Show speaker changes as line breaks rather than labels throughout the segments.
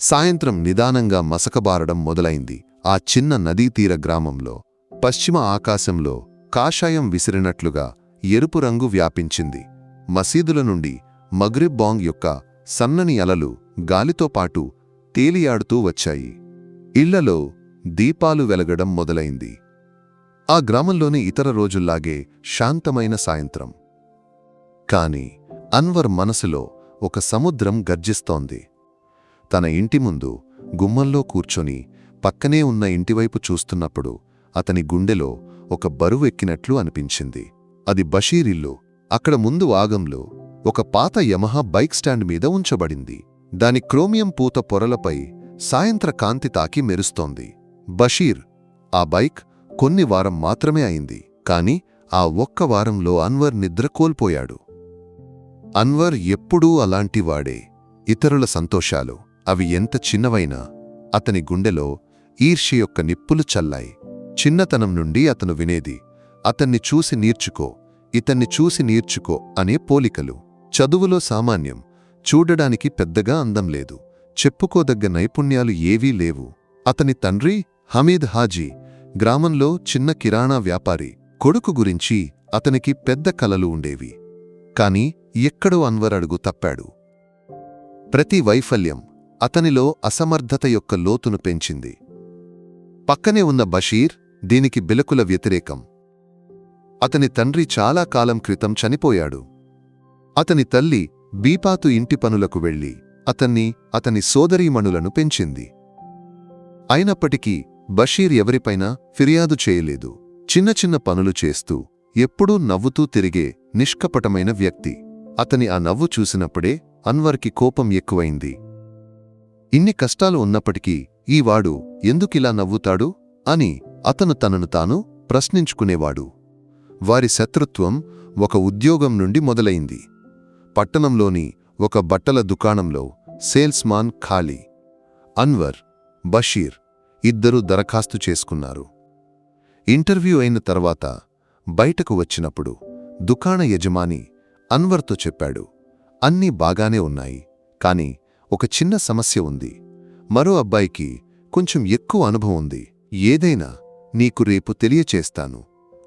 సాయంత్రం నిదానంగా మసకబారడం మొదలైంది. ఆ చిన్న నదీతీర గ్రామంలో పశ్చిమ ఆకాశంలో కాషాయం విసిరినట్లుగా ఎరుపు రంగు వ్యాపించింది. మసీదుల నుండి మగ్రిబ్ బాంగ్ యొక్క సన్నని అలలు గాలితో పాటు తేలియాడుతూ వచ్చాయి. ఇళ్ళలో దీపాలు వెలగడం మొదలైంది. ఆ గ్రామంలోని ఇతర రోజుల్లాగే శాంతమైన సాయంత్రం. కాని అన్వర్ మనసులో ఒక సముద్రం గర్జిస్తోంది. తన ఇంటి ముందు గుమ్మంలో కూర్చొని పక్కనే ఉన్న ఇంటివైపు చూస్తున్నప్పుడు అతని గుండెలో ఒక బరువు ఎక్కినట్లు అనిపించింది. అది బషీర్ ఇల్లు. అక్కడ ముందు ఆగంలో ఒక పాత యమహా బైక్ స్టాండ్ మీద ఉంచబడింది. దాని క్రోమియం పూత పొరలపై సాయంత్ర కాంతి తాకి మెరుస్తోంది. బషీర్ ఆ బైక్ కొన్ని వారం మాత్రమే అయింది కాని ఆ ఒక్క వారంలో అన్వర్ నిద్ర కోల్పోయాడు. అన్వర్ ఎప్పుడూ అలాంటివాడే ఇతరుల సంతోషాలు. అవి ఎంత చిన్నవైనా అతని గుండెలో ఈర్ష్య యొక్క నిప్పులు చల్లాయి. చిన్నతనం నుండి అతను వినేది అతన్ని చూసి నీర్చుకో ఇతన్ని చూసి నీర్చుకో అనే పోలికలు. చదువులో సామాన్యం చూడడానికి పెద్దగా అందం లేదు చెప్పుకోదగ్గ నైపుణ్యాలు ఏవీ లేవు. అతని తండ్రి హమీద్ హాజీ గ్రామంలో చిన్న కిరాణా వ్యాపారి కొడుకు గురించి అతనికి పెద్ద కలలు ఉండేవి. కాని ఎక్కడో అన్వర్ అడుగు తప్పాడు. ప్రతి వైఫల్యం అతనిలో అసమర్థత యొక్క లోతును పెంచింది. పక్కనే ఉన్న బషీర్ దీనికి బిలకుల వ్యతిరేకం. అతని తండ్రి చాలా కాలం క్రితం చనిపోయాడు. అతని తల్లి బీపాతు ఇంటి పనులకు వెళ్ళి అతన్ని అతని సోదరీమణులను పెంచింది. అయినప్పటికీ బషీర్ ఎవరిపైనా ఫిర్యాదు చేయలేదు. చిన్న చిన్న పనులు చేస్తూ ఎప్పుడూ నవ్వుతూ తిరిగే నిష్కపటమైన వ్యక్తి. అతని ఆ నవ్వు చూసినప్పుడే అన్వర్కి కోపం ఎక్కువైంది. ఇన్ని కష్టాలు ఉన్నప్పటికీ ఈవాడు ఎందుకిలా నవ్వుతాడు? అని అతను తనను తాను ప్రశ్నించుకునేవాడు. వారి శత్రుత్వం ఒక ఉద్యోగం నుండి మొదలైంది. పట్టణంలోని ఒక బట్టల దుకాణంలో సేల్స్మాన్ ఖాళీ అన్వర్ బషీర్ ఇద్దరూ దరఖాస్తు చేసుకున్నారు. ఇంటర్వ్యూ అయిన తర్వాత బయటకు వచ్చినప్పుడు దుకాణ యజమాని అన్వర్తో చెప్పాడు అన్నీ బాగానే ఉన్నాయి కాని ఒక చిన్న సమస్య ఉంది. మరో అబ్బాయికి కొంచెం ఎక్కువ అనుభవం ఉంది. ఏదైనా నీకు రేపు తెలియచేస్తాను.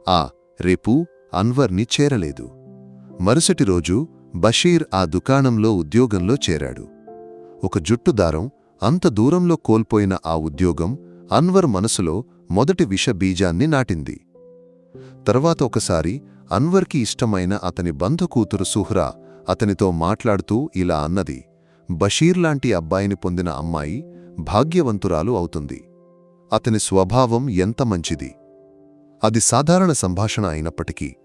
ఆ రేపు అన్వర్ని చేరలేదు. మరుసటి రోజు బషీర్ ఆ దుకాణంలో ఉద్యోగంలో చేరాడు. ఒక జుట్టు దారం అంత దూరంలో కోల్పోయిన ఆ ఉద్యోగం అన్వర్ మనసులో మొదటి విషబీజాన్ని నాటింది. తర్వాత ఒకసారి అన్వర్కి ఇష్టమైన అతని బంధు కూతురు సుహ్రా అతనితో మాట్లాడుతూ ఇలా అన్నది బషీర్ లాంటి అబ్బాయిని పొందిన అమ్మాయి భాగ్యవంతురాలు అవుతుంది. అతని స్వభావం ఎంత మంచిది? అది సాధారణ సంభాషణ అయినప్పటికీ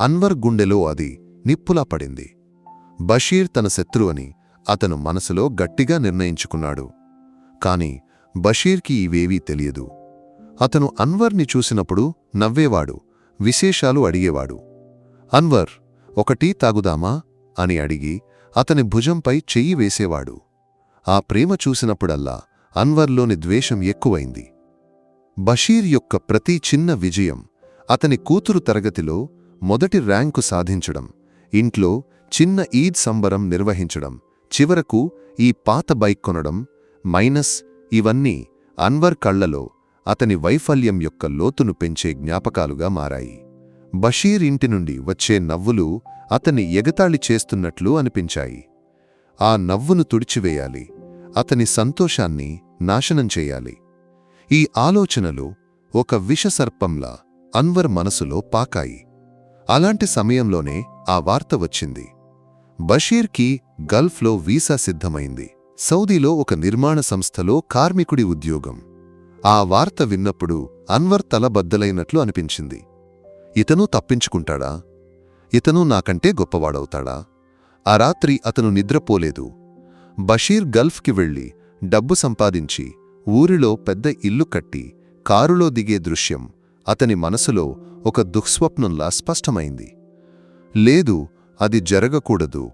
అన్వర్ గుండెలో అది నిప్పులా పడింది. బషీర్ తన శత్రు అని అతను మనసులో గట్టిగా నిర్ణయించుకున్నాడు. కాని బషీర్కి ఇవేవీ తెలియదు. అతను అన్వర్ని చూసినప్పుడు నవ్వేవాడు విశేషాలు అడిగేవాడు. అన్వర్ ఒకటీ తాగుదామా? అని అడిగి అతని భుజంపై చెయ్యి వేసేవాడు. ఆ ప్రేమ చూసినప్పుడల్లా అన్వర్లోని ద్వేషం ఎక్కువైంది. బషీర్ యొక్క ప్రతి చిన్న విజయం అతని కూతురు తరగతిలో మొదటి ర్యాంకు సాధించడం ఇంట్లో చిన్న ఈద్ సంబరం నిర్వహించడం చివరకు ఈ పాత బైక్ కొనడం మైనస్ ఇవన్నీ అన్వర్ కళ్ళలో అతని వైఫల్యం యొక్క లోతును పెంచే జ్ఞాపకాలుగా మారాయి. బషీర్ ఇంటి నుండి వచ్చే నవ్వులు అతన్ని ఎగతాళి చేస్తున్నట్లు అనిపించాయి. ఆ నవ్వును తుడిచివేయాలి. అతని సంతోషాన్ని నాశనం చేయాలి. ఈ ఆలోచనలు ఒక విషసర్పంలా అన్వర్ మనసులో పాకాయి. అలాంటి సమయంలోనే ఆ వార్త వచ్చింది. బషీర్కి గల్ఫ్లో వీసా సిద్ధమైంది. సౌదీలో ఒక నిర్మాణ సంస్థలో కార్మికుడి ఉద్యోగం. ఆ వార్త విన్నప్పుడు అన్వర్ తలబద్దలైనట్లు అనిపించింది. ఇతను తప్పించుకుంటాడా? ఇతను నాకంటే గొప్పవాడవుతాడా? ఆ రాత్రి అతను నిద్రపోలేదు. బషీర్ గల్ఫ్కి వెళ్ళి డబ్బు సంపాదించి ఊరిలో పెద్ద ఇల్లు కట్టి కారులో దిగే దృశ్యం అతని మనసులో ఒక దుఃస్వప్నంలా స్పష్టమైంది. లేదు అది జరగకూడదు.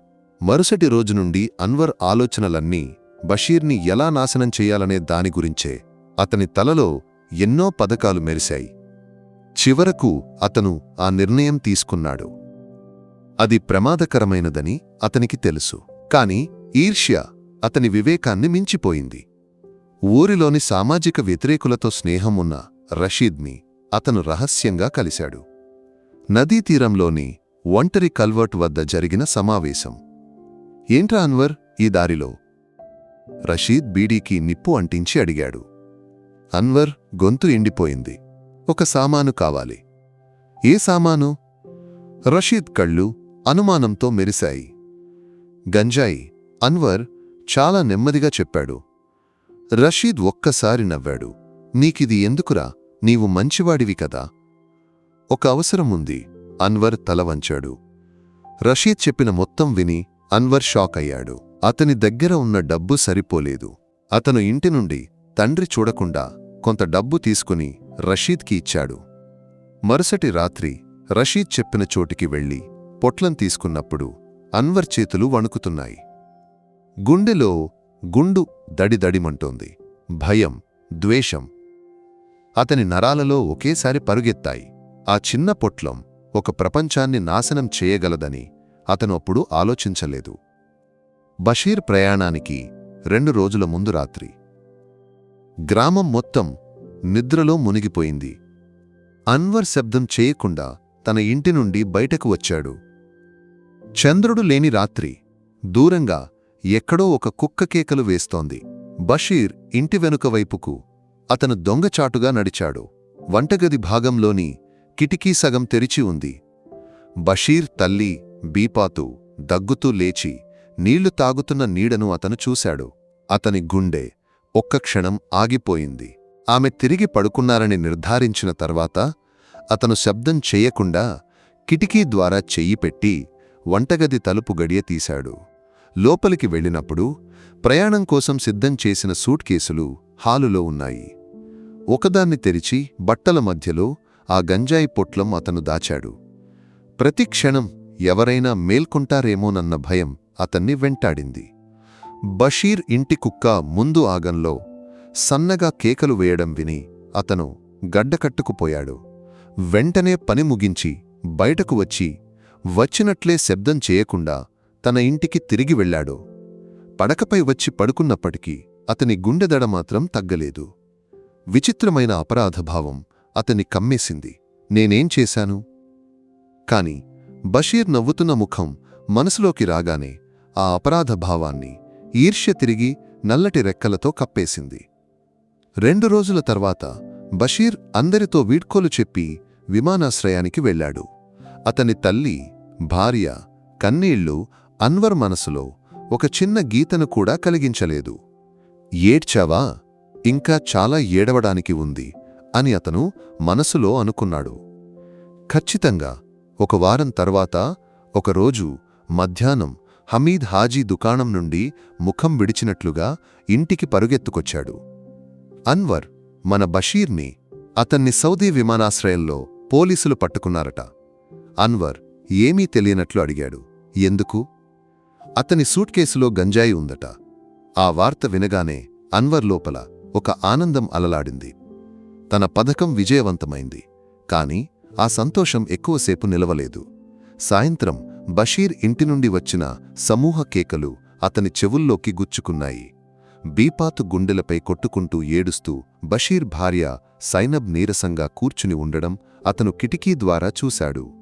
మరుసటి రోజు నుండి అన్వర్ ఆలోచనలన్నీ బషీర్ని ఎలా నాశనం చెయ్యాలనే దాని గురించే అతని తలలో ఎన్నో పథకాలు మెరిశాయి. చివరకు అతను ఆ నిర్ణయం తీసుకున్నాడు. అది ప్రమాదకరమైనదని అతనికి తెలుసు. కాని ఈర్ష్య అతని వివేకాన్ని మించిపోయింది. ఊరిలోని సామాజిక వ్యతిరేకులతో స్నేహం ఉన్న రషీద్ని అతను రహస్యంగా కలిశాడు. నదీ తీరంలోని ఒంటరి కల్వర్ట్ వద్ద జరిగిన సమావేశం. ఏంట్రా అన్వర్ ఈ దారిలో? రషీద్ బీడీకి నిప్పు అంటించి అడిగాడు. అన్వర్ గొంతు ఎండిపోయింది. ఒక సామాను కావాలి. ఏ సామాను? రషీద్ కళ్ళు అనుమానంతో మెరిశాయి. గంజాయి అన్వర్ చాలా నెమ్మదిగా చెప్పాడు. రషీద్ ఒక్కసారి నవ్వాడు. నీకిది ఎందుకురా? నీవు మంచివాడివి కదా? ఒక అవసరం ఉంది అన్వర్ తల వంచాడు. రషీద్ చెప్పిన మొత్తం విని అన్వర్ షాక్ అయ్యాడు. అతని దగ్గర ఉన్న డబ్బు సరిపోలేదు. అతను ఇంటి నుండి తండ్రి చూడకుండా కొంత డబ్బు తీసుకుని రషీద్కి ఇచ్చాడు. మరుసటి రాత్రి రషీద్ చెప్పిన చోటికి వెళ్ళి పొట్లం తీసుకున్నప్పుడు అన్వర్ చేతులు వణుకుతున్నాయి. గుండెలో గుండు దడిదడిమంటోంది. భయం ద్వేషం. అతని నరాలలో ఒకేసారి పరుగెత్తాయి. ఆ చిన్న పొట్లం ఒక ప్రపంచాన్ని నాశనం చేయగలదని అతను అప్పుడు ఆలోచించలేదు. బషీర్ ప్రయాణానికి రెండు రోజుల ముందు రాత్రి. గ్రామం మొత్తం నిద్రలో మునిగిపోయింది. అన్వర్ శబ్దం చేయకుండా తన ఇంటి నుండి బయటకు వచ్చాడు. చంద్రుడు లేని రాత్రి దూరంగా ఎక్కడో ఒక కుక్క కేకలు వేస్తోంది. బషీర్ ఇంటి వెనుక వైపుకు అతను దొంగచాటుగా నడిచాడు. వంటగది భాగంలోని కిటికీ సగం తెరిచి ఉంది. బషీర్ తల్లి బీపాతు దగ్గుతూ లేచి నీళ్ళు తాగుతున్న నీడను అతను చూశాడు. అతని గుండె ఒక్క క్షణం ఆగిపోయింది. ఆమె తిరిగి పడుకున్నారని నిర్ధారించిన తర్వాత అతను శబ్దం చెయ్యకుండా కిటికీ ద్వారా చెయ్యి పెట్టి వంటగది తలుపు గడియ తీశాడు. లోపలికి వెళ్ళినప్పుడు ప్రయాణం కోసం సిద్ధం చేసిన సూట్ కేసులు హాలులో ఉన్నాయి. ఒకదాన్ని తెరిచి బట్టల మధ్యలో ఆ గంజాయి పొట్లం అతను దాచాడు. ప్రతి క్షణం ఎవరైనా మేల్కొంటారేమోనన్న భయం అతన్ని వెంటాడింది. బషీర్ ఇంటి కుక్క ముందు ఆగంలో సన్నగా కేకలు వేయడం విని అతను గడ్డకట్టుకుపోయాడు. వెంటనే పని ముగించి బయటకు వచ్చి వచ్చినట్లే శబ్దం చేయకుండా తన ఇంటికి తిరిగి వెళ్ళాడు పడకపై వచ్చి పడుకున్నప్పటికీ అతని గుండెదడ మాత్రం తగ్గలేదు. విచిత్రమైన అపరాధభావం అతన్ని కమ్మేసింది. నేనేం చేశాను? కాని బషీర్ నవ్వుతున్న ముఖం మనసులోకి రాగానే ఆ అపరాధభావాన్ని ఈర్ష్య తిరిగి నల్లటి రెక్కలతో కప్పేసింది. రెండు రోజుల తర్వాత బషీర్ అందరితో వీడ్కోలు చెప్పి విమానాశ్రయానికి వెళ్ళాడు. అతని తల్లి భార్య కన్నీళ్ళు అన్వర్ మనసులో ఒక చిన్న గీతను కూడా కలిగించలేదు. ఏడ్చావా? ఇంకా చాలా ఏడవడానికి ఉంది అని అతను మనసులో అనుకున్నాడు. ఖచ్చితంగా ఒక వారం తర్వాత ఒకరోజు మధ్యాహ్నం హమీద్ హాజీ దుకాణం నుండి ముఖం విడిచినట్లుగా ఇంటికి పరుగెత్తుకొచ్చాడు. అన్వర్ మన బషీర్ని అతన్ని సౌదీ విమానాశ్రయంలో పోలీసులు పట్టుకున్నారట. అన్వర్ ఏమీ తెలియనట్లు అడిగాడు. ఎందుకు? అతని సూట్ కేసులో గంజాయి ఉందట. ఆ వార్త వినగానే అన్వర్ లోపల ఒక ఆనందం అలలాడింది. తన పథకం విజయవంతమైంది. కాని ఆ సంతోషం ఎక్కువసేపు నిలవలేదు. సాయంత్రం బషీర్ ఇంటి నుండి వచ్చిన సమూహ కేకలు అతని చెవుల్లోకి గుచ్చుకున్నాయి. బీపాతు గుండెలపై కొట్టుకుంటూ ఏడుస్తూ బషీర్ భార్య సైనబ్ నీరసంగా కూర్చుని ఉండడం అతను కిటికీ ద్వారా చూశాడు.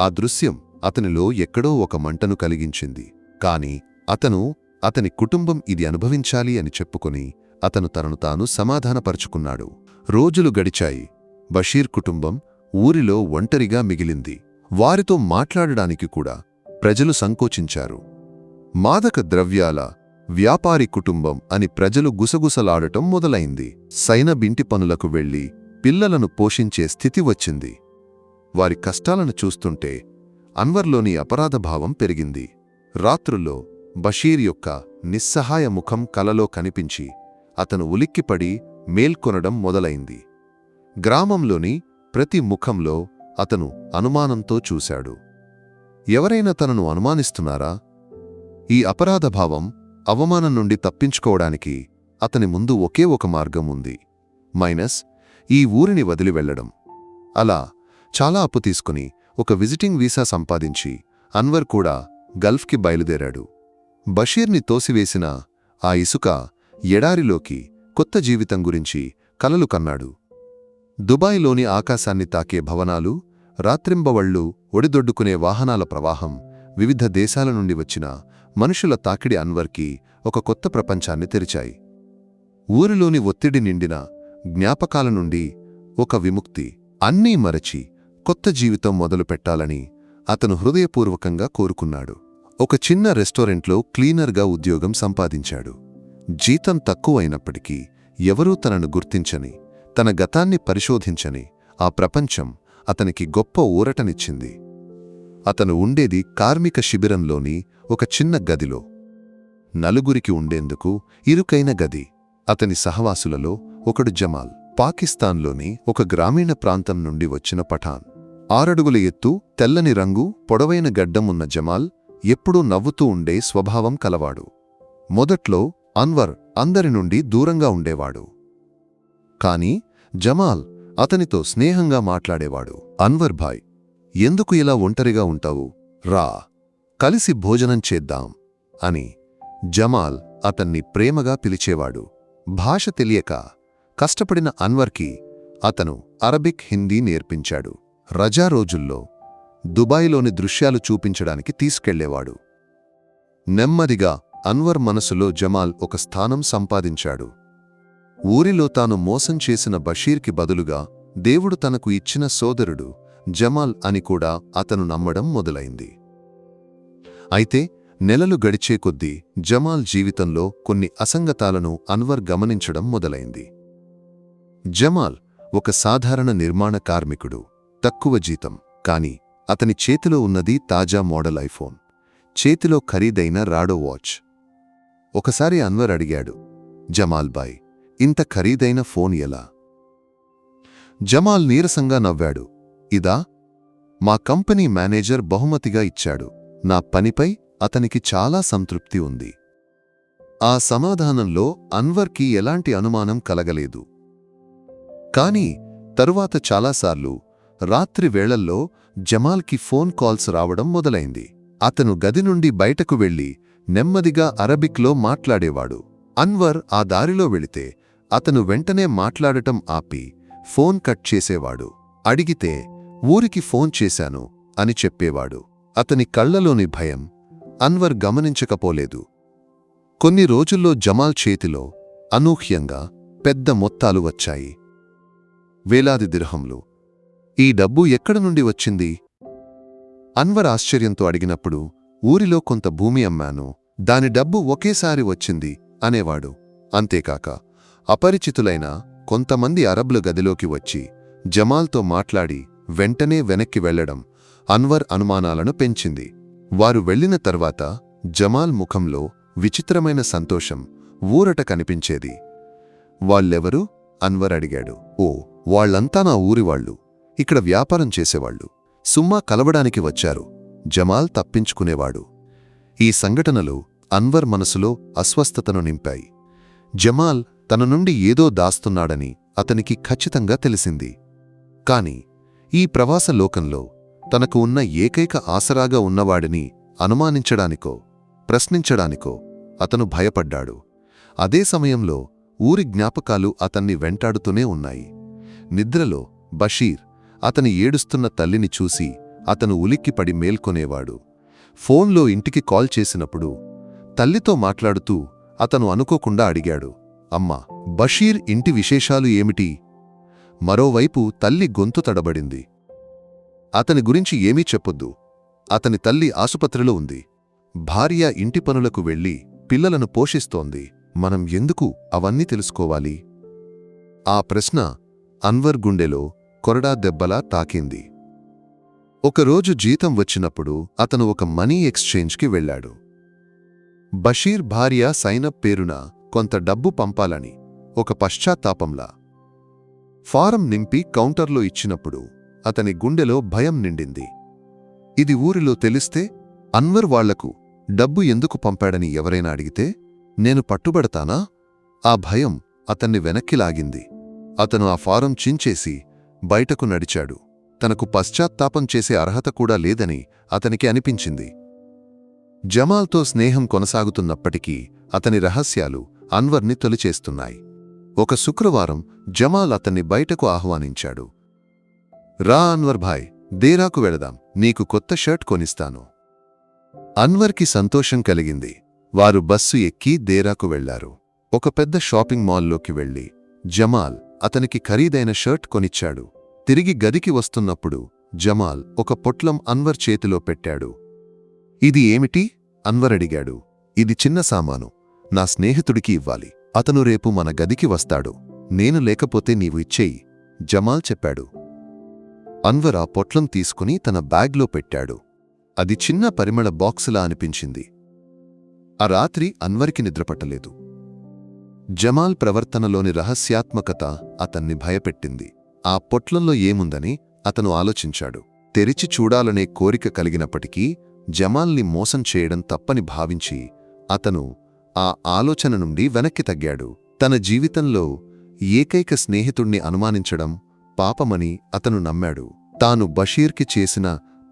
ఆ దృశ్యం అతనిలో ఎక్కడో ఒక మంటను కలిగించింది. కాని అతను అతని కుటుంబం ఇది అనుభవించాలి అని చెప్పుకొని అతను తనను తాను సమాధానపరుచుకున్నాడు. రోజులు గడిచాయి. బషీర్ కుటుంబం ఊరిలో ఒంటరిగా మిగిలింది. వారితో మాట్లాడడానికి కూడా ప్రజలు సంకోచించారు. మాదక ద్రవ్యాల వ్యాపారి కుటుంబం అని ప్రజలు గుసగుసలాడటం మొదలైంది. సైనబింటి పనులకు వెళ్ళి పిల్లలను పోషించే స్థితి వచ్చింది. వారి కష్టాలను చూస్తుంటే అన్వర్లోని అపరాధభావం పెరిగింది. రాత్రుల్లో బషీర్ యొక్క నిస్సహాయ ముఖం కలలో కనిపించి అతను ఉలిక్కిపడి మేల్కొనడం మొదలైంది. గ్రామంలోని ప్రతి ముఖంలో అతను అనుమానంతో చూశాడు. ఎవరైనా తనను అనుమానిస్తున్నారా? ఈ అపరాధభావం అవమానం నుండి తప్పించుకోవడానికి అతని ముందు ఒకే ఒక మార్గం ఉంది. మైనస్ ఈ ఊరిని వదిలి వెళ్ళడం అలా చాలా అప్పు తీసుకుని ఒక విజిటింగ్ వీసా సంపాదించి అన్వర్ కూడా గల్ఫ్కి బయలుదేరాడు. బషీర్ని తోసివేసిన ఆ ఇసుక ఎడారిలోకి కొత్త జీవితం గురించి కలలు కన్నాడు. దుబాయ్లోని ఆకాశాన్ని తాకే భవనాలు రాత్రింబవళ్ళు ఒడిదొడ్డుకునే వాహనాల ప్రవాహం వివిధ దేశాల నుండి వచ్చిన మనుషుల తాకిడి అన్వర్కి ఒక కొత్త ప్రపంచాన్ని తెరిచాయి. ఊరిలోని ఒత్తిడి నిండిన జ్ఞాపకాల నుండి ఒక విముక్తి అన్నీ మరచి కొత్త జీవితం మొదలుపెట్టాలని అతను హృదయపూర్వకంగా కోరుకున్నాడు. ఒక చిన్న రెస్టారెంట్లో క్లీనర్గా ఉద్యోగం సంపాదించాడు. జీతం తక్కువైనప్పటికీ ఎవరూ తనను గుర్తించని తన గతాన్ని పరిశోధించని ఆ ప్రపంచం అతనికి గొప్ప ఊరటనిచ్చింది. అతను ఉండేది కార్మిక శిబిరంలోని ఒక చిన్న గదిలో. నలుగురికి ఉండేందుకు ఇరుకైన గది. అతని సహవాసులలో ఒకడు జమాల్. పాకిస్తాన్లోని ఒక గ్రామీణ ప్రాంతం నుండి వచ్చిన పఠాన్. ఆరడుగుల ఎత్తు తెల్లని రంగు పొడవైన గడ్డం ఉన్న జమాల్ ఎప్పుడూ నవ్వుతూ ఉండే స్వభావం కలవాడు. మొదట్లో అన్వర్ అందరి నుండి దూరంగా ఉండేవాడు. కాని జమాల్ అతనితో స్నేహంగా మాట్లాడేవాడు. అన్వర్ భాయ్ ఎందుకు ఇలా ఒంటరిగా ఉంటావు? రా కలిసి భోజనం చేద్దాం అని జమాల్ అతన్ని ప్రేమగా పిలిచేవాడు. భాష తెలియక కష్టపడిన అన్వర్కి అతను అరబిక్ హిందీ నేర్పించాడు. రజా రోజుల్లో దుబాయ్లోని దృశ్యాలు చూపించడానికి తీసుకెళ్ళేవాడు. నెమ్మదిగా అన్వర్ మనసులో జమాల్ ఒక స్థానం సంపాదించాడు. ఊరిలో తాను మోసం చేసిన బషీర్కి బదులుగా దేవుడు తనకు ఇచ్చిన సోదరుడు జమాల్ అని కూడా అతను నమ్మడం మొదలైంది. అయితే నెలలు గడిచే కొద్దీ జమాల్ జీవితంలో కొన్ని అసంగతాలను అన్వర్ గమనించడం మొదలైంది. జమాల్ ఒక సాధారణ నిర్మాణ కార్మికుడు. తక్కువ జీతం కాని అతని చేతిలో ఉన్నది తాజా మోడల్ ఐఫోన్. చేతిలో ఖరీదైన రాడో వాచ్. ఒకసారి అన్వర్ అడిగాడు జమాల్ బాయ్ ఇంత ఖరీదైన ఫోన్ ఎలా? జమాల్ నీరసంగా నవ్వాడు ఇదా? మా కంపెనీ మేనేజర్ బహుమతిగా ఇచ్చాడు నా పనిపై అతనికి చాలా సంతృప్తి ఉంది. ఆ సమాధానంలో అన్వర్కి ఎలాంటి అనుమానం కలగలేదు. కాని తరువాత చాలాసార్లు రాత్రి వేళల్లో జమాల్కి ఫోన్ కాల్స్ రావడం మొదలైంది. అతను గది నుండి బయటకు వెళ్ళి నెమ్మదిగా అరబిక్లో మాట్లాడేవాడు. అన్వర్ ఆ దారిలో వెళితే అతను వెంటనే మాట్లాడటం ఆపి ఫోన్ కట్ చేసేవాడు. అడిగితే ఊరికి ఫోన్ చేశాను అని చెప్పేవాడు. అతని కళ్ళలోని భయం అన్వర్ గమనించకపోలేదు. కొన్ని రోజుల్లో జమాల్ చేతిలో అనూహ్యంగా పెద్ద మొత్తాలు వచ్చాయి. వేలాది దిర్హంలు ఈ డబ్బు ఎక్కడి నుండి వచ్చింది? అన్వర్ ఆశ్చర్యంతో అడిగినప్పుడు ఊరిలో కొంత భూమి అమ్మాను దాని డబ్బు ఒకేసారి వచ్చింది అనేవాడు. అంతేకాక అపరిచితులైన కొంతమంది అరబ్లు గదిలోకి వచ్చి జమాల్తో మాట్లాడి వెంటనే వెనక్కి వెళ్ళడం అన్వర్ అనుమానాలను పెంచింది. వారు వెళ్ళిన తర్వాత జమాల్ ముఖంలో విచిత్రమైన సంతోషం ఊరట కనిపించేది. వాళ్ళెవరు? అన్వర్ అడిగాడు. ఓ వాళ్ళంతా నా ఊరివాళ్ళు ఇక్కడ వ్యాపారం చేసేవాళ్ళు సుమ్మా కలవడానికి వచ్చారు. జమాల్ తప్పించుకునేవాడు. ఈ సంఘటనలు అన్వర్ మనసులో అస్వస్థతను నింపాయి. జమాల్ తన నుండి ఏదో దాస్తున్నాడని అతనికి ఖచ్చితంగా తెలిసింది. కాని ఈ ప్రవాస లోకంలో తనకు ఉన్న ఏకైక ఆసరాగా ఉన్నవాడిని అనుమానించడానికో ప్రశ్నించడానికో అతను భయపడ్డాడు. అదే సమయంలో ఊరి జ్ఞాపకాలు అతన్ని వెంటాడుతూనే ఉన్నాయి. నిద్రలో బషీర్ అతని ఏడుస్తున్న తల్లిని చూసి అతను ఉలిక్కిపడి మేల్కొనేవాడు. ఫోన్లో ఇంటికి కాల్ చేసినప్పుడు తల్లితో మాట్లాడుతూ అతను అనుకోకుండా అడిగాడు అమ్మా బషీర్ ఇంటి విశేషాలు ఏమిటి? మరోవైపు తల్లి గొంతు తడబడింది. అతని గురించి ఏమీ చెప్పొద్దు. అతని తల్లి ఆసుపత్రిలో ఉంది. భార్య ఇంటి పనులకు వెళ్ళి పిల్లలను పోషిస్తోంది. మనం ఎందుకు అవన్నీ తెలుసుకోవాలి? ఆ ప్రశ్న అన్వర్ గుండెలో కొరడా దెబ్బలా తాకింది. ఒకరోజు జీతం వచ్చినప్పుడు అతను ఒక మనీ ఎక్స్చేంజ్కి వెళ్ళాడు. బషీర్ భార్య సైనబ్ పేరున కొంత డబ్బు పంపాలని ఒక పశ్చాత్తాపంలా. ఫారం నింపి కౌంటర్లో ఇచ్చినప్పుడు అతని గుండెలో భయం నిండింది. ఇది ఊరిలో తెలిస్తే అన్వర్ వాళ్ళకు డబ్బు ఎందుకు పంపాడని ఎవరైనా అడిగితే నేను పట్టుబడతానా? ఆ భయం అతన్ని వెనక్కి లాగింది. అతను ఆ ఫారం చించేసి బయటకు నడిచాడు. తనకు పశ్చాత్తాపం చేసే అర్హత కూడా లేదని అతనికి అనిపించింది. జమాల్తో స్నేహం కొనసాగుతున్నప్పటికీ అతని రహస్యాలు అన్వర్ని తొలిచేస్తున్నాయి. ఒక శుక్రవారం జమాల్ అతన్ని బయటకు ఆహ్వానించాడు. రా అన్వర్ భాయ్ దేరాకు వెళదాం నీకు కొత్త షర్ట్ కొనిస్తాను. అన్వర్కి సంతోషం కలిగింది. వారు బస్సు ఎక్కి దేరాకు వెళ్ళారు. ఒక పెద్ద షాపింగ్ మాల్లోకి వెళ్ళి జమాల్ అతనికి ఖరీదైన షర్ట్ కొనిచ్చాడు. తిరిగి గదికి వస్తున్నప్పుడు జమాల్ ఒక పొట్లం అన్వర్ చేతిలో పెట్టాడు. ఇది ఏమిటి? అన్వర్ అడిగాడు. ఇది చిన్న సామాను. నా స్నేహితుడికి ఇవ్వాలి. అతను రేపు మన గదికి వస్తాడు. నేను లేకపోతే నీవు ఇచ్చేయి. జమాల్ చెప్పాడు. అన్వర్ ఆ పొట్లం తీసుకుని తన బ్యాగ్లో పెట్టాడు. అది చిన్న పరిమళ బాక్సులా అనిపించింది. ఆ రాత్రి అన్వర్కి నిద్రపట్టలేదు. జమాల్ ప్రవర్తనలోని రహస్యాత్మకత అతన్ని భయపెట్టింది. ఆ పొట్లంలో ఏముందని అతను ఆలోచించాడు. తెరిచి చూడాలనే కోరిక కలిగినప్పటికీ జమాల్ని మోసం చేయడం తప్పని భావించి అతను ఆ ఆలోచన నుండి వెనక్కి తగ్గాడు. తన జీవితంలో ఏకైక స్నేహితుణ్ణి అనుమానించడం పాపమని అతను నమ్మాడు. తాను బషీర్కి చేసిన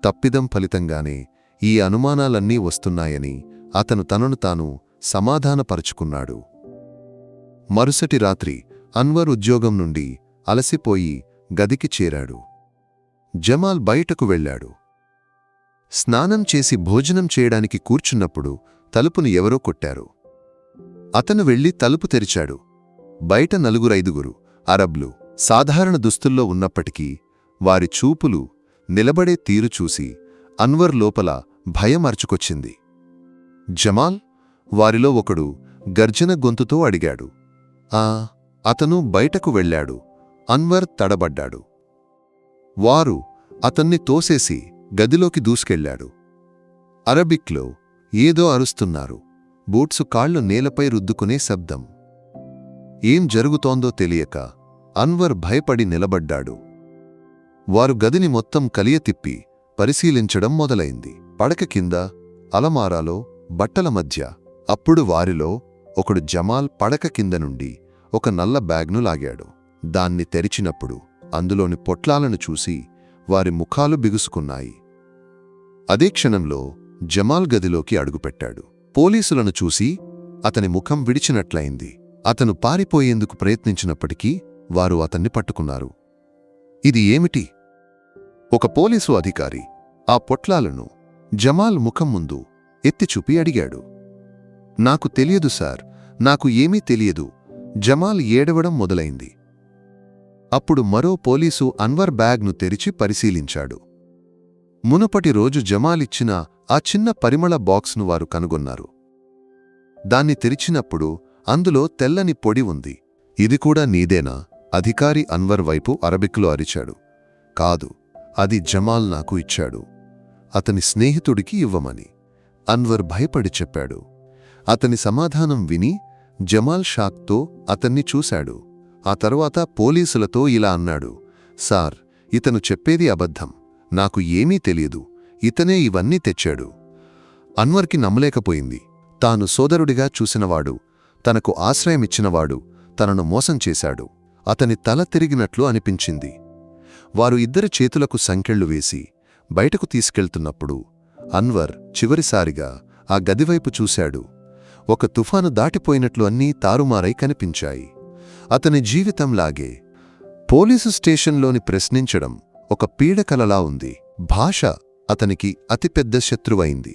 తప్పిదం ఫలితంగానే ఈ అనుమానాలన్నీ వస్తున్నాయని అతను తనను తాను సమాధానపరుచుకున్నాడు. మరుసటి రాత్రి అన్వర్ ఉద్యోగం నుండి అలసిపోయి గదికి చేరాడు. జమాల్ బయటకు వెళ్ళాడు. స్నానం చేసి భోజనం చేయడానికి కూర్చున్నప్పుడు తలుపును ఎవరో కొట్టారు. అతను వెళ్ళి తలుపు తెరిచాడు. బయట నలుగురైదుగురు అరబ్లు సాధారణ దుస్తుల్లో ఉన్నప్పటికీ వారి చూపులు నిలబడే తీరు చూసి అన్వర్ లోపల భయం అర్చుకొచ్చింది. జమాల్ వారిలో ఒకడు గర్జన గొంతుతో అడిగాడు. ఆ అతను బయటకు వెళ్ళాడు. అన్వర్ తడబడ్డాడు. వారు అతన్ని తోసేసి గదిలోకి దూసుకెళ్ళాడు అరబిక్లో ఏదో అరుస్తున్నారు. బూట్సు కాళ్ళు నేలపై రుద్దుకునే శబ్దం. ఏం జరుగుతోందో తెలియక అన్వర్ భయపడి నిలబడ్డాడు. వారు గదిని మొత్తం కలియ తిప్పి పరిశీలించడం మొదలైంది. పడక కింద అలమారాలో బట్టల మధ్య అప్పుడు వారిలో ఒకడు జమాల్ పడక కింద నుండి ఒక నల్ల బ్యాగ్ను లాగాడు. దాన్ని తెరిచినప్పుడు అందులోని పొట్లాలను చూసి వారి ముఖాలు బిగుసుకున్నాయి. అదే క్షణంలో జమాల్ గదిలోకి అడుగుపెట్టాడు. పోలీసులను చూసి అతని ముఖం విడిచినట్లయింది. అతను పారిపోయేందుకు ప్రయత్నించినప్పటికీ వారు అతన్ని పట్టుకున్నారు. ఇది ఏమిటి? ఒక పోలీసు అధికారి ఆ పొట్లాలను జమాల్ ముఖం ముందు ఎత్తిచూపి అడిగాడు. నాకు తెలియదు సార్. నాకు ఏమీ తెలియదు. జమాల్ ఏడవడం మొదలైంది. అప్పుడు మరో పోలీసు అన్వర్ బ్యాగ్ను తెరిచి పరిశీలించాడు. మునుపటి రోజు జమాలిచ్చిన ఆ చిన్న పరిమళ బాక్స్ను వారు కనుగొన్నారు. దాన్ని తెరిచినప్పుడు అందులో తెల్లని పొడి ఉంది. ఇది కూడా నీదేనా? అధికారి అన్వర్ వైపు అరబిక్లో అరిచాడు. కాదు అది జమాల్ నాకు ఇచ్చాడు. అతని స్నేహితుడికి ఇవ్వమని. అన్వర్ భయపడి చెప్పాడు. అతని సమాధానం విని జమాల్ షాక్తో అతన్ని చూశాడు. ఆ తరువాత పోలీసులతో ఇలా అన్నాడు. సార్ ఇతను చెప్పేది అబద్ధం. నాకు ఏమీ తెలియదు. ఇతనే ఇవన్నీ తెచ్చాడు. అన్వర్కి నమ్మలేకపోయింది. తాను సోదరుడిగా చూసినవాడు తనకు ఆశ్రయమిచ్చినవాడు తనను మోసం చేశాడు. అతని తల తిరిగినట్లు అనిపించింది. వారు ఇద్దరి చేతులకు సంకెళ్ళు వేసి బయటకు తీసుకెళ్తున్నప్పుడు అన్వర్ చివరిసారిగా ఆ గదివైపు చూశాడు. ఒక తుఫాను దాటిపోయినట్లు అన్నీ తారుమారై కనిపించాయి. అతని జీవితంలాగే పోలీసు స్టేషన్లోని ప్రశ్నించడం ఒక పీడకలలా ఉంది. భాష అతనికి అతిపెద్ద శత్రువైంది.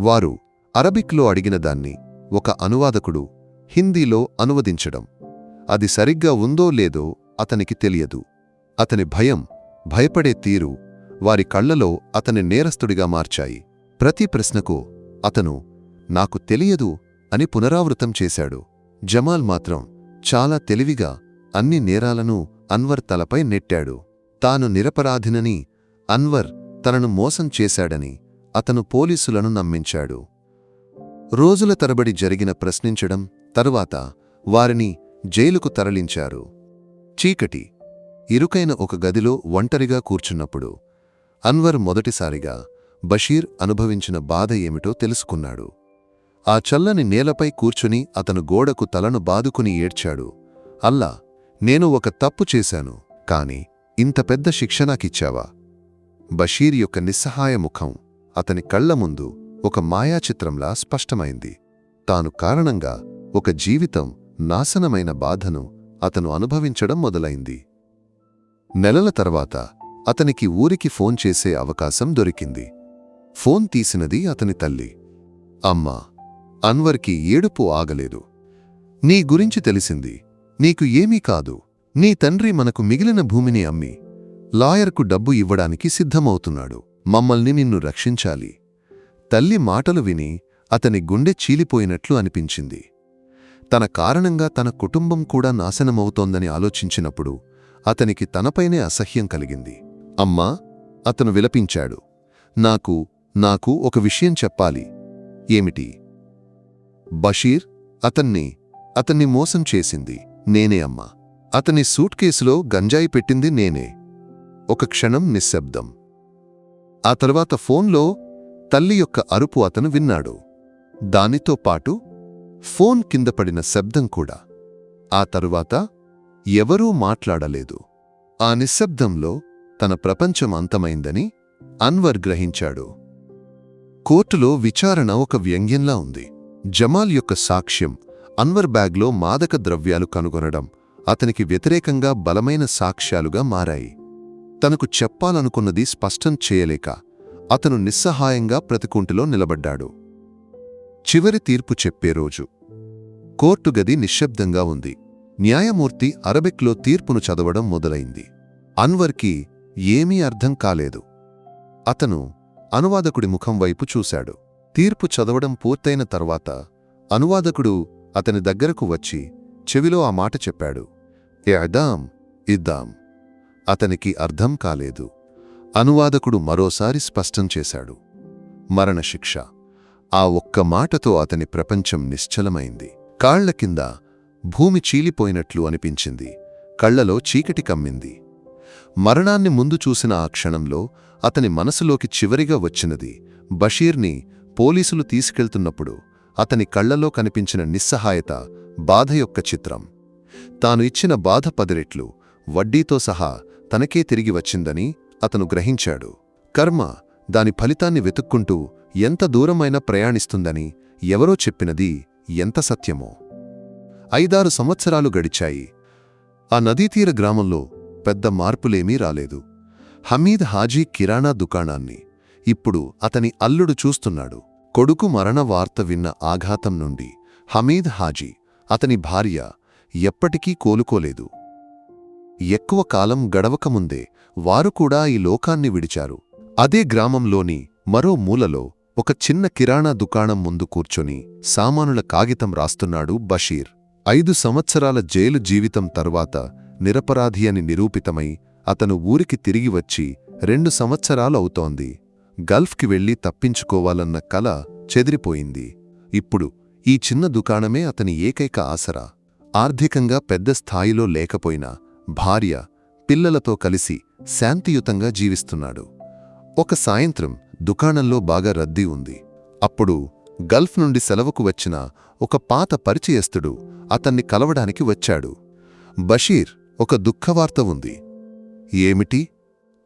వారు అరబిక్లో అడిగిన దాన్ని ఒక అనువాదకుడు హిందీలో అనువదించడం. అది సరిగ్గా ఉందో లేదో అతనికి తెలియదు. అతని భయం భయపడే తీరు వారి కళ్ళలో అతని నేరస్తుడిగా మార్చాయి. ప్రతి ప్రశ్నకు అతను నాకు తెలియదు అని పునరావృతం చేశాడు. జమాల్ మాత్రం చాలా తెలివిగా అన్ని నేరాలను అన్వర్ తలపై నెట్టాడు. తాను నిరపరాధినని అన్వర్ తనను మోసం చేశాడని అతను పోలీసులను నమ్మించాడు. రోజుల తరబడి జరిగిన ప్రశ్నించడం తరువాత వారిని జైలుకు తరలించారు. చీకటి ఇరుకైన ఒక గదిలో ఒంటరిగా కూర్చున్నప్పుడు అన్వర్ మొదటిసారిగా బషీర్ అనుభవించిన బాధ ఏమిటో తెలుసుకున్నాడు. ఆ చల్లని నేలపై కూర్చుని అతను గోడకు తలను బాదుకుని ఏడ్చాడు. అల్లా నేను ఒక తప్పు చేశాను కాని ఇంత పెద్ద శిక్ష నాకిచ్చావా? బషీర్ యొక్క నిస్సహాయ ముఖం అతని కళ్ళ ముందు ఒక మాయాచిత్రంలా స్పష్టమైంది. తాను కారణంగా ఒక జీవితం నాశనమైన బాధను అతను అనుభవించడం మొదలైంది. నెలల తర్వాత అతనికి ఊరికి ఫోన్ చేసే అవకాశం దొరికింది. ఫోన్ తీసినది అతని తల్లి. అమ్మా అన్వర్కి ఏడుపు ఆగలేదు. నీ గురించి తెలిసింది. నీకు ఏమీ కాదు. నీ తండ్రి మనకు మిగిలిన భూమిని అమ్మి లాయర్కు డబ్బు ఇవ్వడానికి సిద్ధమవుతున్నాడు. మమ్మల్ని నిన్ను రక్షించాలి. తల్లి మాటలు విని అతని గుండె చీలిపోయినట్లు అనిపించింది. తన కారణంగా తన కుటుంబం కూడా నాశనమవుతోందని ఆలోచించినప్పుడు అతనికి తనపైనే అసహ్యం కలిగింది. అమ్మా అతను విలపించాడు. నాకు నాకు ఒక విషయం చెప్పాలి. ఏమిటి? బషీర్ అతన్ని అతన్ని మోసం చేసింది నేనే అమ్మా. అతని సూట్ కేసులో గంజాయి పెట్టింది నేనే. ఒక క్షణం నిశ్శబ్దం. ఆ తర్వాత ఫోన్లో తల్లి యొక్క అరుపు అతను విన్నాడు. దానితో పాటు ఫోన్ కింద పడిన శబ్దం కూడా. ఆ తరువాత ఎవరూ మాట్లాడలేదు. ఆ నిశ్శబ్దంలో తన ప్రపంచం అంతమైందని అన్వర్ గ్రహించాడు. కోర్టులో విచారణ ఒక వ్యంగ్యంలా ఉంది. జమాల్ యొక్క సాక్ష్యం అన్వర్ బ్యాగ్లో మాదక ద్రవ్యాలు కనుగొనడం అతనికి వ్యతిరేకంగా బలమైన సాక్ష్యాలుగా మారాయి. తనకు చెప్పాలనుకున్నది స్పష్టం చేయలేక అతను నిస్సహాయంగా ప్రతికుంటిలో నిలబడ్డాడు. చివరి తీర్పు చెప్పే రోజు కోర్టు గది నిశ్శబ్దంగా ఉంది. న్యాయమూర్తి అరబిక్లో తీర్పును చదవడం మొదలైంది. అన్వర్కి ఏమీ అర్థం కాలేదు. అతను అనువాదకుడి ముఖం వైపు చూశాడు. తీర్పు చదవడం పూర్తయిన తర్వాత అనువాదకుడు అతని దగ్గరకు వచ్చి చెవిలో ఆ మాట చెప్పాడు. ఎదాం ఇద్దాం అతనికి అర్థం కాలేదు. అనువాదకుడు మరోసారి స్పష్టం చేశాడు. మరణశిక్ష. ఆ ఒక్క మాటతో అతని ప్రపంచం నిశ్చలమైంది. కాళ్ళ కింద భూమి చీలిపోయినట్లు అనిపించింది. కళ్ళలో చీకటి కమ్మింది. మరణాన్ని ముందు చూసిన ఆ క్షణంలో అతని మనసులోకి చివరిగా వచ్చినది బషీర్ని పోలీసులు తీసుకెళ్తున్నప్పుడు అతని కళ్ళలో కనిపించిన నిస్సహాయత బాధ యొక్క చిత్రం. తాను ఇచ్చిన బాధ పదిరెట్లు వడ్డీతో సహా తనకే తిరిగి వచ్చిందని అతను గ్రహించాడు. కర్మ దాని ఫలితాన్ని వెతుక్కుంటూ ఎంత దూరమైనా ప్రయాణిస్తుందని ఎవరో చెప్పినది ఎంత సత్యమో. ఐదారు సంవత్సరాలు గడిచాయి. ఆ నదీతీర గ్రామంలో పెద్ద మార్పులేమీ రాలేదు. హమీద్ హాజీ కిరాణా దుకాణాన్ని ఇప్పుడు అతని అల్లుడు చూస్తున్నాడు. కొడుకు మరణ వార్త విన్న ఆఘాతం నుండి హమీద్ హాజీ అతని భార్య ఎప్పటికీ కోలుకోలేదు. ఎక్కువ కాలం గడవకముందే వారు కూడా ఈ లోకాన్ని విడిచారు. అదే గ్రామంలోని మరో మూలలో ఒక చిన్న కిరాణా దుకాణం ముందు కూర్చొని సామానుల కాగితం రాస్తున్నాడు బషీర్. ఐదు సంవత్సరాల జైలు జీవితం తరువాత నిరపరాధి అని నిరూపితమై అతను ఊరికి తిరిగి వచ్చి రెండు సంవత్సరాలవుతోంది గల్ఫ్కి వెళ్ళి తప్పించుకోవాలన్న కల చెదిరిపోయింది. ఇప్పుడు ఈ చిన్న దుకాణమే అతని ఏకైక ఆసరా. ఆర్థికంగా పెద్ద స్థాయిలో లేకపోయినా భార్య పిల్లలతో కలిసి శాంతియుతంగా జీవిస్తున్నాడు. ఒక సాయంత్రం దుకాణంలో బాగా రద్దీ ఉంది. అప్పుడు గల్ఫ్ నుండి సెలవుకు వచ్చిన ఒక పాత పరిచయస్తుడు అతన్ని కలవడానికి వచ్చాడు. బషీర్ ఒక దుఃఖవార్త ఉంది. ఏమిటి?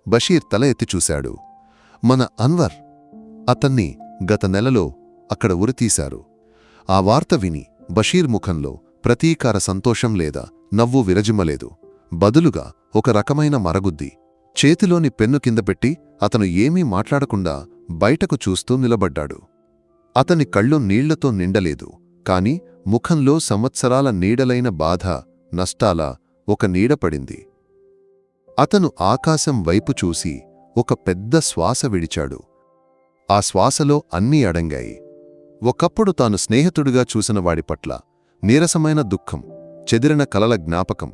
బషీర్ తల ఎత్తి చూశాడు. మన అన్వర్ అతన్ని గత నెలలో అక్కడ ఉరితీశారు. ఆ వార్త విని బషీర్ ముఖంలో ప్రతీకార సంతోషం లేదా నవ్వు విరజిమ్మలేదు. బదులుగా ఒక రకమైన మరగుద్ది. చేతిలోని పెన్ను కింద పెట్టి అతను ఏమీ మాట్లాడకుండా బయటకు చూస్తూ నిలబడ్డాడు. అతని కళ్ళు నీళ్ళతో నిండలేదు. కాని ముఖంలో సంవత్సరాల నీడలైన బాధ నష్టాల ఒక నీడ పడింది. అతను ఆకాశం వైపు చూసి ఒక పెద్ద శ్వాస విడిచాడు. ఆ శ్వాసలో అన్నీ అడంగాయి. ఒకప్పుడు తాను స్నేహితుడిగా చూసిన వాడి పట్ల నీరసమైన దుఃఖం చెదిరిన కలల జ్ఞాపకం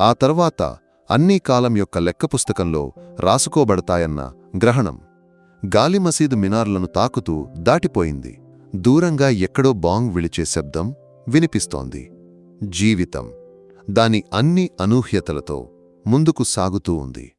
ఆ తర్వాత అన్నీ కాలం యొక్క లెక్క పుస్తకంలో రాసుకోబడతాయన్న గ్రహణం గాలి మసీదు మినార్లను తాకుతూ దాటిపోయింది. దూరంగా ఎక్కడో బాంగ్ విడిచే శబ్దం వినిపిస్తోంది. జీవితం దాని అన్ని అనూహ్యతలతో ముందుకు సాగుతూ ఉంది.